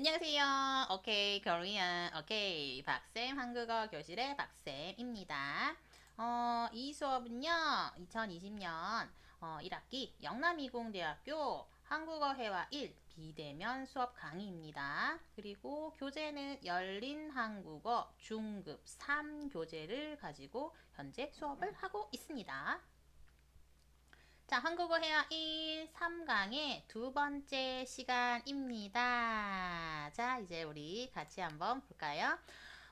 안녕하세요. 오케이, 코리안. 오케이, 박쌤 한국어 교실의 박쌤입니다. 어, 이 수업은요, 2020년 어, 1학기 영남이공대학교 한국어 회화 1 비대면 수업 강의입니다. 그리고 교재는 열린 한국어 중급 3 교재를 가지고 현재 수업을 하고 있습니다. 자, 한국어 회화 1, 3강의 두 번째 시간입니다. 자, 이제 우리 같이 한번 볼까요?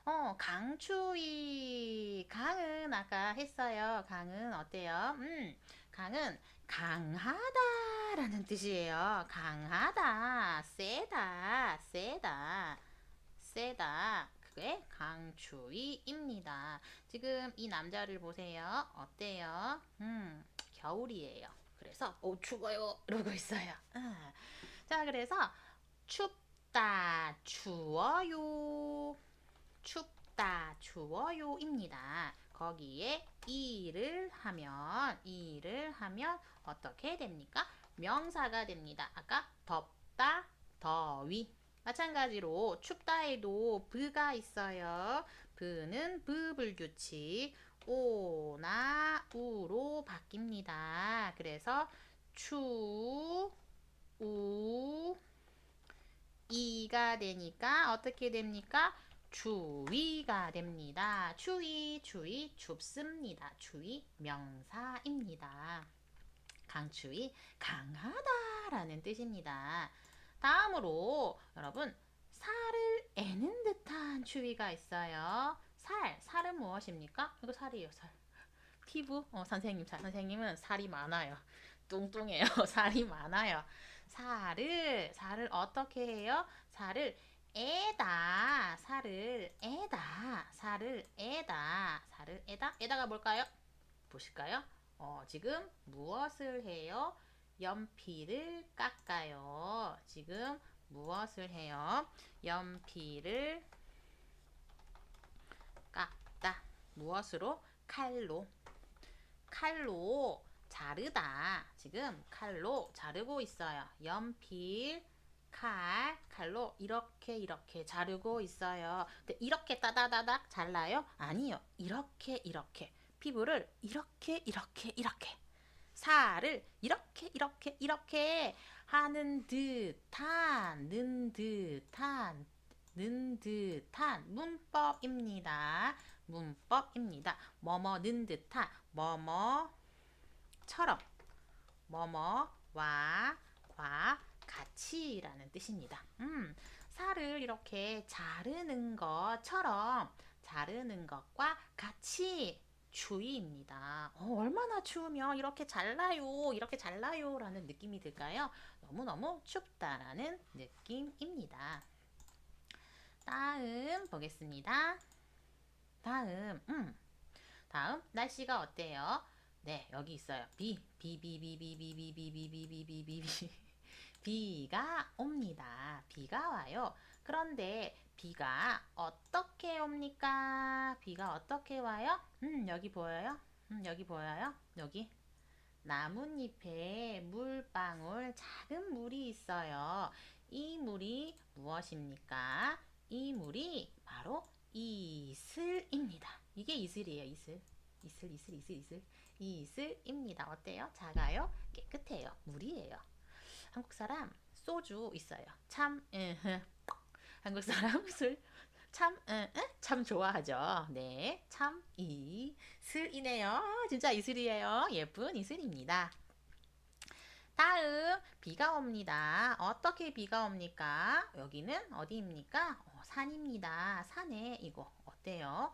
어, 강추위. 강은 아까 했어요. 강은 어때요? 음, 강은 강하다라는 뜻이에요. 강하다, 세다, 세다, 세다. 그게 강추위입니다. 지금 이 남자를 보세요. 어때요? 음, 겨울이에요. 그래서 오 추워요 이러고 있어요. 아. 자 그래서 춥다 추워요 춥다 추워요입니다. 거기에 이를 하면 이를 하면 어떻게 됩니까? 명사가 됩니다. 아까 덥다 더위 마찬가지로 춥다에도 브가 있어요. 브는 부불규칙 오나 우로 바뀝니다. 그래서 추, 우, 이가 되니까 어떻게 됩니까? 추위가 됩니다. 추위, 추위, 춥습니다. 추위 명사입니다. 강추위, 강하다라는 뜻입니다. 다음으로 여러분 살을 애는 듯한 추위가 있어요. 살, 살은 무엇입니까? 이거 살이에요, 살. 피부? 어, 선생님, 살, 선생님은 살이 많아요. 뚱뚱해요. 살이 많아요. 살을, 살을 어떻게 해요? 살을 에다, 살을 에다, 살을 에다, 살을 에다, 에다가 뭘까요? 보실까요? 어, 지금 무엇을 해요? 연필을 깎아요. 지금 무엇을 해요? 연필을 깎다. 무엇으로? 칼로. 칼로 자르다. 지금 칼로 자르고 있어요. 연필, 칼, 칼로 이렇게 이렇게 자르고 있어요. 근데 이렇게 따다다닥 잘라요? 아니요. 이렇게 이렇게. 피부를 이렇게 이렇게 이렇게. 살을 이렇게 이렇게 이렇게 하는 듯한 는 듯한 는 듯한 문법입니다. 문법입니다. 뭐뭐는 듯한 뭐뭐처럼 뭐뭐와 과 같이라는 뜻입니다. 음, 살을 이렇게 자르는 것처럼 자르는 것과 같이 추위입니다. 어, 얼마나 추우면 이렇게 잘라요, 이렇게 잘라요 라는 느낌이 들까요? 너무너무 춥다라는 느낌입니다. 다음 보겠습니다. 다음, 음, 다음 날씨가 어때요? 네, 여기 있어요. 비, 비, 비, 비, 비, 비, 비, 비, 비, 비, 비, 비, 비, 비. 비가 옵니다. 비가 와요. 그런데 비가 어떻게 옵니까? 비가 어떻게 와요? 음, 여기 보여요? 음, 여기 보여요? 여기. 나뭇잎에 물방울, 작은 물이 있어요. 이 물이 무엇입니까? 이 물이 바로 이슬입니다. 이게 이슬이에요, 이슬. 이슬, 이슬, 이슬, 이슬. 이슬입니다. 어때요? 작아요? 깨끗해요. 물이에요. 한국 사람 소주 있어요. 참, 으흐. 한국 사람 술 참, 응, 응? 참 좋아하죠. 네, 참 이슬이네요. 진짜 이슬이에요. 예쁜 이슬입니다. 다음 비가 옵니다. 어떻게 비가 옵니까? 여기는 어디입니까? 어, 산입니다. 산에 이거 어때요?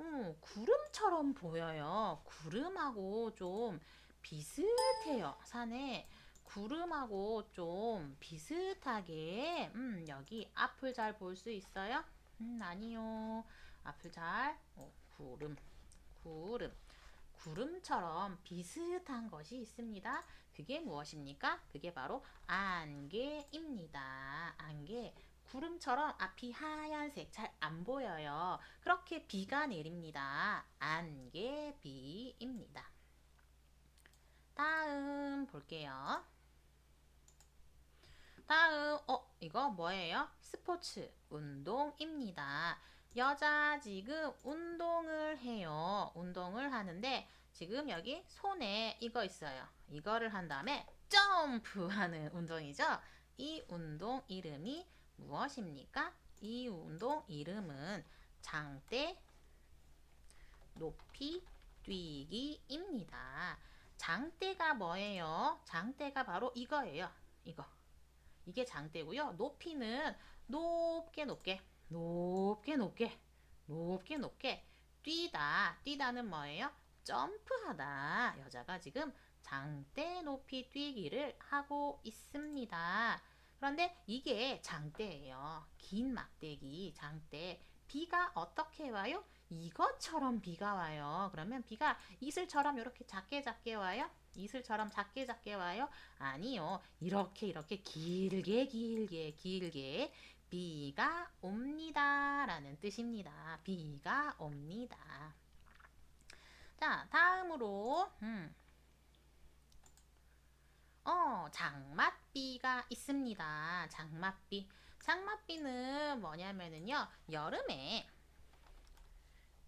음, 구름처럼 보여요. 구름하고 좀 비슷해요. 산에 구름하고 좀 비슷하게 음, 여기 앞을 잘 볼 수 있어요? 음, 아니요. 앞을 잘 어, 구름 구름 구름처럼 비슷한 것이 있습니다. 그게 무엇입니까? 그게 바로 안개입니다. 안개. 구름처럼 앞이 하얀색 잘 안 보여요. 그렇게 비가 내립니다. 안개비입니다. 다음 볼게요. 다음, 어, 이거 뭐예요? 스포츠, 운동입니다. 여자 지금 운동을 해요. 운동을 하는데 지금 여기 손에 이거 있어요. 이거를 한 다음에 점프하는 운동이죠. 이 운동 이름이 무엇입니까? 이 운동 이름은 장대 높이 뛰기입니다. 장대가 뭐예요? 장대가 바로 이거예요. 이거. 이게 장대고요. 높이는 높게 높게 높게 높게 높게 높게 뛰다. 뛰다는 뭐예요? 점프하다. 여자가 지금 장대 높이 뛰기를 하고 있습니다. 그런데 이게 장대예요. 긴 막대기 장대. 비가 어떻게 와요? 이것처럼 비가 와요. 그러면 비가 이슬처럼 이렇게 작게 작게 와요? 이슬처럼 작게 작게 와요? 아니요. 이렇게 이렇게 길게 길게 길게 비가 옵니다. 라는 뜻입니다. 비가 옵니다. 자, 다음으로, 음. 어, 장맛비가 있습니다. 장맛비. 장맛비는 뭐냐면은요, 여름에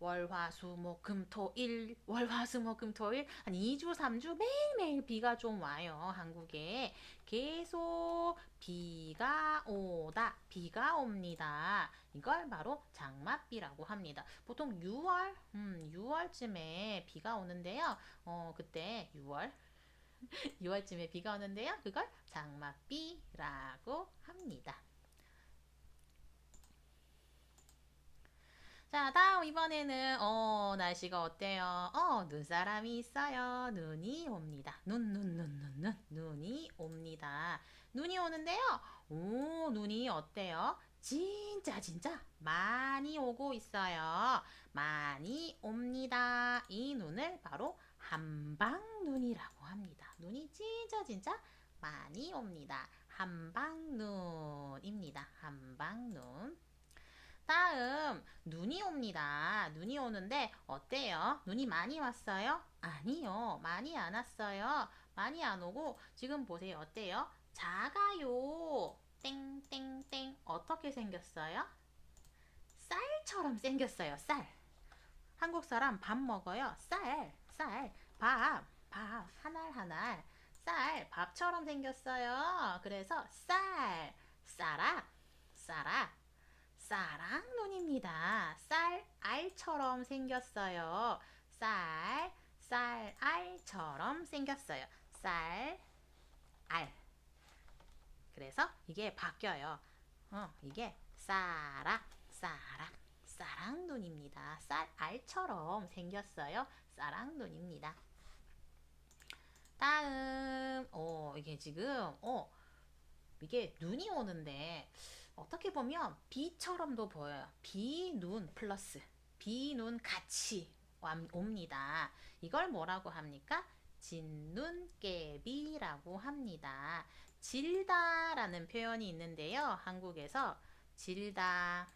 월화수목금토일 월화수목금토일 한 2주 3주 매일매일 비가 좀 와요 한국에 계속 비가 오다 비가 옵니다 이걸 바로 장맛비라고 합니다 보통 6월 음 6월쯤에 비가 오는데요 어 그때 6월 6월쯤에 비가 오는데요 그걸 장맛비라고 합니다 자, 다음 이번에는 어, 날씨가 어때요? 어, 눈사람이 있어요. 눈이 옵니다. 눈, 눈, 눈, 눈, 눈, 눈이 옵니다. 눈이 오는데요. 오, 눈이 어때요? 진짜, 진짜 많이 오고 있어요. 많이 옵니다. 이 눈을 바로 한방눈이라고 합니다. 눈이 진짜, 진짜 많이 옵니다. 한방눈입니다. 한방눈. 다음 눈이 옵니다. 눈이 오는데 어때요? 눈이 많이 왔어요? 아니요. 많이 안 왔어요. 많이 안 오고 지금 보세요. 어때요? 작아요. 땡땡땡 어떻게 생겼어요? 쌀처럼 생겼어요. 쌀. 한국 사람 밥 먹어요. 쌀, 쌀, 밥, 밥 하날 하날. 쌀 밥처럼 생겼어요. 그래서 쌀, 쌀아, 쌀아. 쌀랑 눈입니다. 쌀 알처럼 생겼어요. 쌀, 쌀 알처럼 생겼어요. 쌀, 알. 그래서 이게 바뀌어요. 어, 이게 쌀아, 쌀아, 쌀랑 눈입니다. 쌀 알처럼 생겼어요. 쌀랑 눈입니다. 다음, 어, 이게 지금, 어, 이게 눈이 오는데, 어떻게 보면 비처럼도 보여요. 비, 눈 플러스 비, 눈 같이 와- 옵니다. 이걸 뭐라고 합니까? 진눈깨비라고 합니다. 질다라는 표현이 있는데요. 한국에서 질다,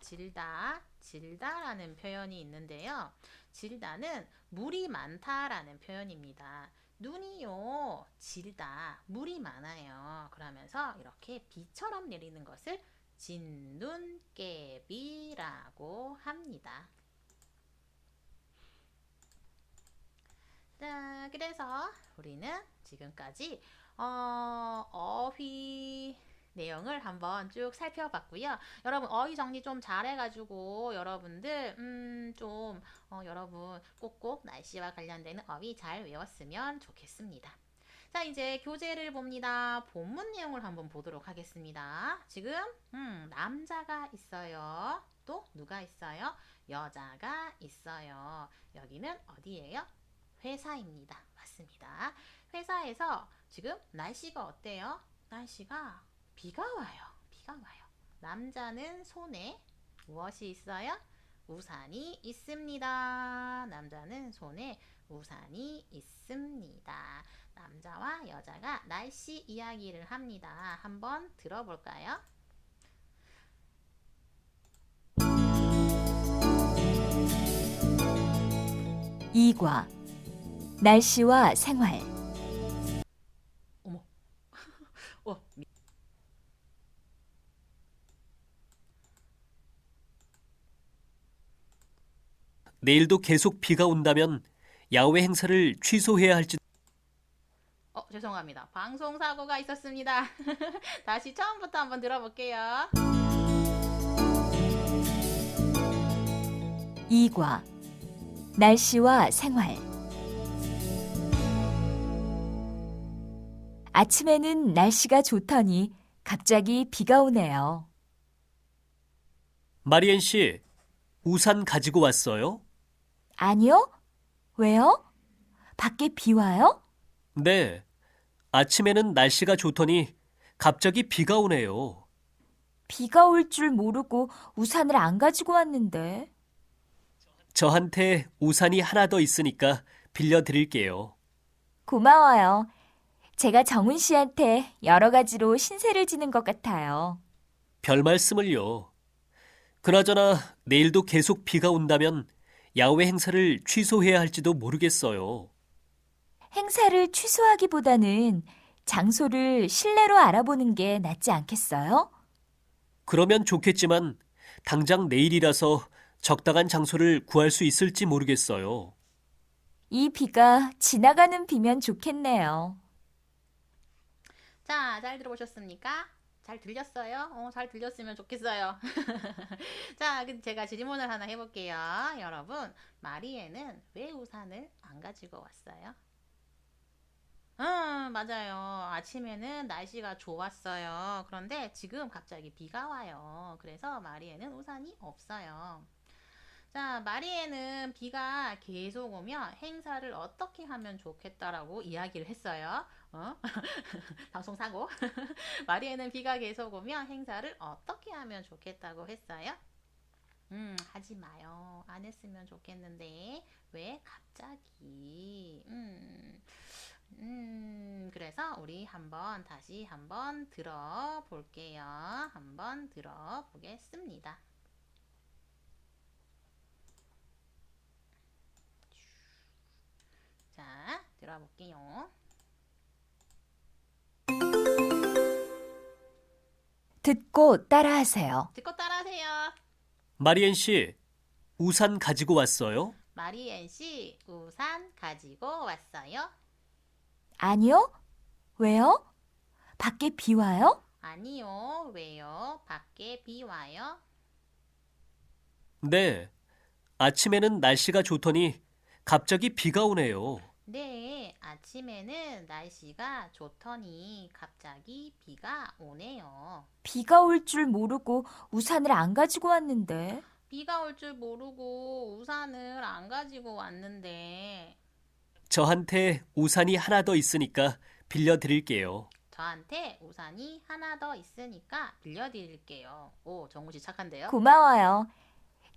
질다, 질다라는 표현이 있는데요. 질다는 물이 많다라는 표현입니다. 눈이요, 질다, 물이 많아요. 그러면서 이렇게 비처럼 내리는 것을 진눈깨비라고 합니다. 자, 그래서 우리는 지금까지 어, 어휘 내용을 한번 쭉 살펴봤고요. 여러분 어휘 정리 좀 잘해가지고 여러분들 음, 좀 어, 여러분 꼭꼭 날씨와 관련되는 어휘 잘 외웠으면 좋겠습니다. 자 이제 교재를 봅니다. 본문 내용을 한번 보도록 하겠습니다. 지금 음, 남자가 있어요. 또 누가 있어요? 여자가 있어요. 여기는 어디예요? 회사입니다. 맞습니다. 회사에서 지금 날씨가 어때요? 날씨가 비가 와요. 비가 와요. 남자는 손에 무엇이 있어요? 우산이 있습니다. 남자는 손에 우산이 있습니다. 남자와 여자가 날씨 이야기를 합니다. 한번 들어볼까요? 이과 날씨와 생활 내일도 계속 비가 온다면 야외 행사를 취소해야 할지 어, 죄송합니다. 방송 사고가 있었습니다. 다시 처음부터 한번 들어볼게요. 2과 날씨와 생활 아침에는 날씨가 좋더니 갑자기 비가 오네요. 마리엔 씨, 우산 가지고 왔어요? 아니요? 왜요? 밖에 비 와요? 네. 아침에는 날씨가 좋더니 갑자기 비가 오네요. 비가 올 줄 모르고 우산을 안 가지고 왔는데. 저한테 우산이 하나 더 있으니까 빌려드릴게요. 고마워요. 제가 정훈 씨한테 여러 가지로 신세를 지는 것 같아요. 별 말씀을요. 그나저나 내일도 계속 비가 온다면 야외 행사를 취소해야 할지도 모르겠어요. 행사를 취소하기보다는 장소를 실내로 알아보는 게 낫지 않겠어요? 그러면 좋겠지만 당장 내일이라서 적당한 장소를 구할 수 있을지 모르겠어요. 이 비가 지나가는 비면 좋겠네요. 자, 잘 들어보셨습니까? 잘 들렸어요? 어, 잘 들렸으면 좋겠어요. 자, 그럼 제가 질문을 하나 해볼게요. 여러분, 마리에는 왜 우산을 안 가지고 왔어요? 음, 맞아요. 아침에는 날씨가 좋았어요. 그런데 지금 갑자기 비가 와요. 그래서 마리에는 우산이 없어요. 자, 마리에는 비가 계속 오면 행사를 어떻게 하면 좋겠다라고 이야기를 했어요. 어? 방송 사고. 마리에는 비가 계속 오면 행사를 어떻게 하면 좋겠다고 했어요? 음, 하지 마요. 안 했으면 좋겠는데. 왜 갑자기? 음, 음, 그래서 우리 한번 다시 한번 들어볼게요. 한번 들어보겠습니다. 자, 들어볼게요. 듣고 따라하세요. 듣고 따라하세요. 마리엔 씨, 우산 가지고 왔어요? 마리엔 씨, 우산 가지고 왔어요? 아니요? 왜요? 밖에 비 와요? 아니요. 왜요? 밖에 비 와요? 네. 아침에는 날씨가 좋더니 갑자기 비가 오네요. 네, 아침에는 날씨가 좋더니 갑자기 비가 오네요. 비가 올 줄 모르고 우산을 안 가지고 왔는데. 비가 올 줄 모르고 우산을 안 가지고 왔는데 저한테 우산이 하나 더 있으니까 빌려드릴게요. 저한테 우산이 하나 더 있으니까 빌려드릴게요. 오, 정우 씨 착한데요? 고마워요.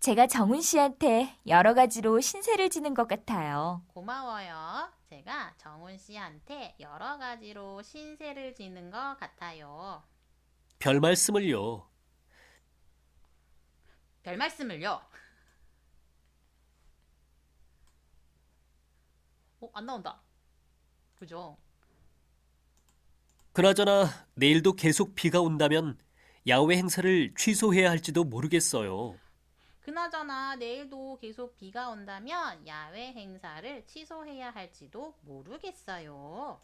제가 정훈 씨한테 여러 가지로 신세를 지는 것 같아요. 고마워요. 제가 정훈 씨한테 여러 가지로 신세를 지는 것 같아요. 별 말씀을요. 별 말씀을요. 어, 안 나온다. 그죠? 그나저나 내일도 계속 비가 온다면 야외 행사를 취소해야 할지도 모르겠어요. 그나저나 내일도 계속 비가 온다면 야외 행사를 취소해야 할지도 모르겠어요.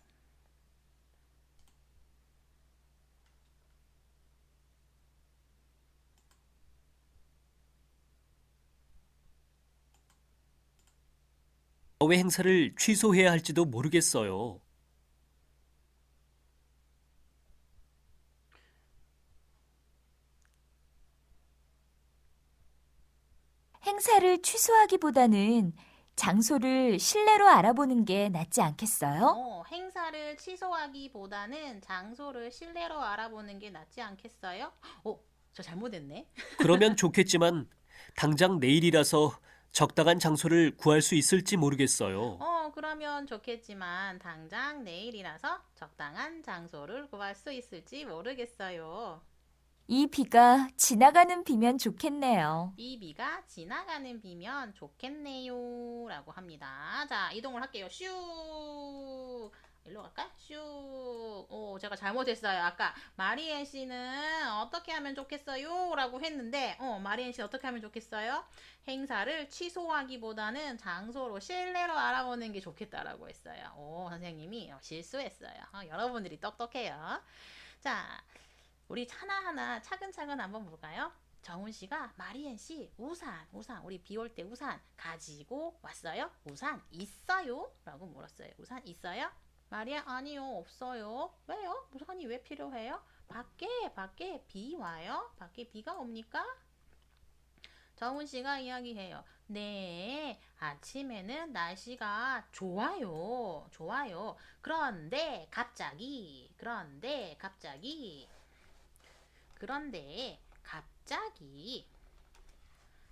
야외 행사를 취소해야 할지도 모르겠어요. 행사를 취소하기보다는 장소를 실내로 알아보는 게 낫지 않겠어요? 어, 행사를 취소하기보다는 장소를 실내로 알아보는 게 낫지 않겠어요? 어, 저 잘못했네. 그러면 좋겠지만 당장 내일이라서 적당한 장소를 구할 수 있을지 모르겠어요. 어, 그러면 좋겠지만 당장 내일이라서 적당한 장소를 구할 수 있을지 모르겠어요. 이 비가 지나가는 비면 좋겠네요. 이 비가 지나가는 비면 좋겠네요. 라고 합니다. 자, 이동을 할게요. 슈! 일로 갈까? 슉. 오, 제가 잘못했어요. 아까 마리엔 씨는 어떻게 하면 좋겠어요? 라고 했는데, 어, 마리엔 씨 어떻게 하면 좋겠어요? 행사를 취소하기보다는 장소로 실내로 알아보는 게 좋겠다라고 했어요. 오, 선생님이 어, 실수했어요. 어, 여러분들이 똑똑해요. 자, 우리 하나하나 차근차근 한번 볼까요? 정훈 씨가 마리엔 씨 우산 우산 우리 비 올 때 우산 가지고 왔어요? 우산 있어요? 라고 물었어요. 우산 있어요? 마리아 아니요 없어요. 왜요? 우산이 왜 필요해요? 밖에 밖에 비 와요? 밖에 비가 옵니까? 정훈 씨가 이야기해요. 네, 아침에는 날씨가 좋아요. 좋아요. 그런데 갑자기, 그런데 갑자기, 그런데 갑자기,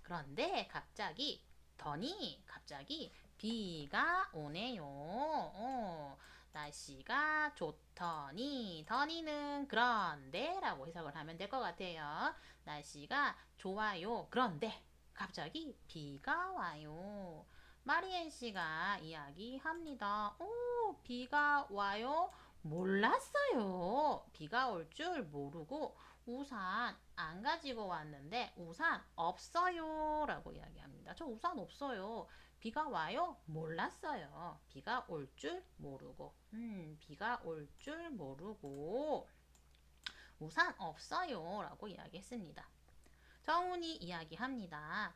그런데 갑자기, 더니 갑자기 비가 오네요. 어, 날씨가 좋더니, 더니는 그런데 라고 해석을 하면 될 것 같아요. 날씨가 좋아요. 그런데 갑자기 비가 와요. 마리엔 씨가 이야기합니다. 오, 비가 와요? 몰랐어요. 비가 올 줄 모르고 우산 안 가지고 왔는데 우산 없어요. 라고 이야기합니다. 저 우산 없어요. 비가 와요? 몰랐어요. 비가 올 줄 모르고. 음, 비가 올 줄 모르고. 우산 없어요. 라고 이야기했습니다. 정훈이 이야기합니다.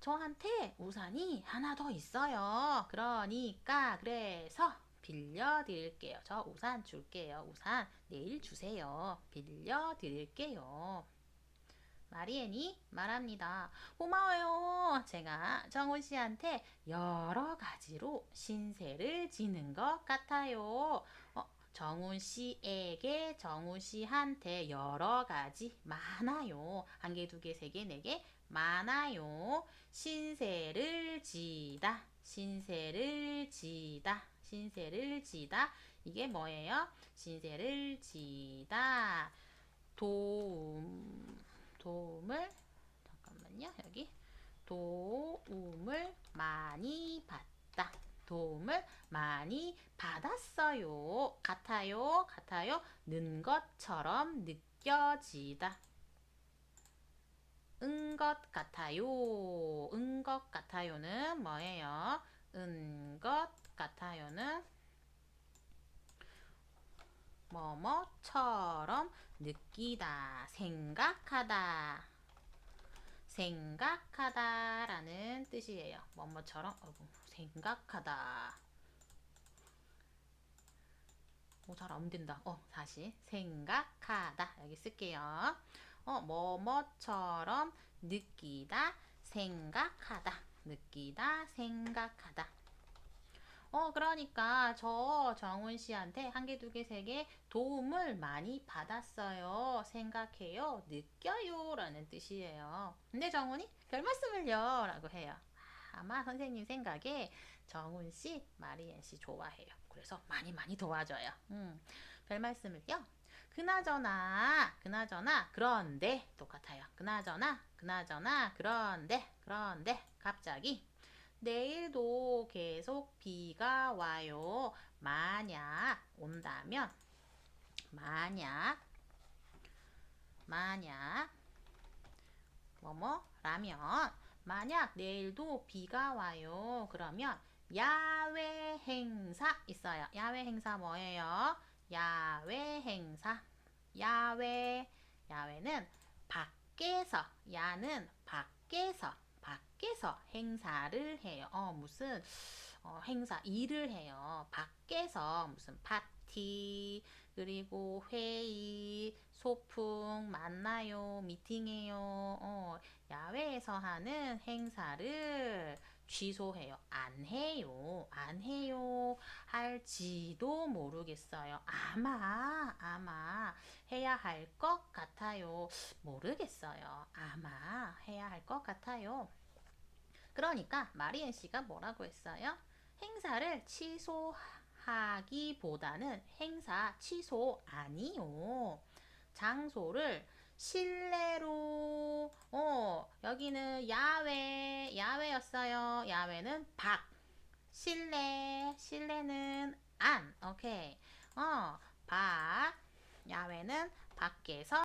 저한테 우산이 하나 더 있어요. 그러니까, 그래서 빌려드릴게요. 저 우산 줄게요. 우산 내일 주세요. 빌려드릴게요. 마리엔이 말합니다. 고마워요. 제가 정훈 씨한테 여러 가지로 신세를 지는 것 같아요. 어, 정훈 씨에게 정훈 씨한테 여러 가지 많아요. 한 개, 두 개, 세 개, 네 개 많아요. 신세를 지다. 신세를 지다. 신세를 지다. 이게 뭐예요? 신세를 지다. 도움 도움을 잠깐만요. 여기 도움을 많이 받다. 도움을 많이 받았어요. 같아요. 같아요. 는 것처럼 느껴지다. 은 것 같아요. 은 것 같아요는 뭐예요? 은것 같아요는 뭐뭐처럼 느끼다, 생각하다. 생각하다 라는 뜻이에요. 뭐뭐처럼 생각하다. 오, 잘 안 된다. 어, 다시 생각하다. 여기 쓸게요. 어, 뭐뭐처럼 느끼다, 생각하다. 느끼다, 생각하다. 어, 그러니까 저 정훈 씨한테 한 개, 두 개, 세 개 도움을 많이 받았어요. 생각해요. 느껴요. 라는 뜻이에요. 근데 정훈이 별 말씀을요. 라고 해요. 아마 선생님 생각에 정훈 씨, 마리엔 씨 좋아해요. 그래서 많이 많이 도와줘요. 음, 별 말씀을요. 그나저나, 그나저나, 그런데 똑같아요. 그나저나, 그나저나, 그런데, 그런데, 갑자기 내일도 계속 비가 와요. 만약 온다면, 만약, 만약, 뭐뭐라면, 만약 내일도 비가 와요. 그러면 야외 행사 있어요. 야외 행사 뭐예요? 야외 행사. 야외. 야외는 밖에서. 야는 밖에서. 밖에서 행사를 해요. 어, 무슨 어, 행사, 일을 해요. 밖에서 무슨 파티, 그리고 회의, 소풍, 만나요, 미팅해요. 어, 야외에서 하는 행사를 취소해요. 안 해요. 안 해요. 할지도 모르겠어요. 아마, 아마 해야 할 것 같아요. 모르겠어요. 아마 해야 할 것 같아요. 그러니까 마리엔 씨가 뭐라고 했어요? 행사를 취소하기보다는 행사 취소 아니요. 장소를 실내로 어 여기는 야외 야외였어요. 야외는 밖 실내 실내는 안. 오케이. 어, 밖. 야외는 밖에서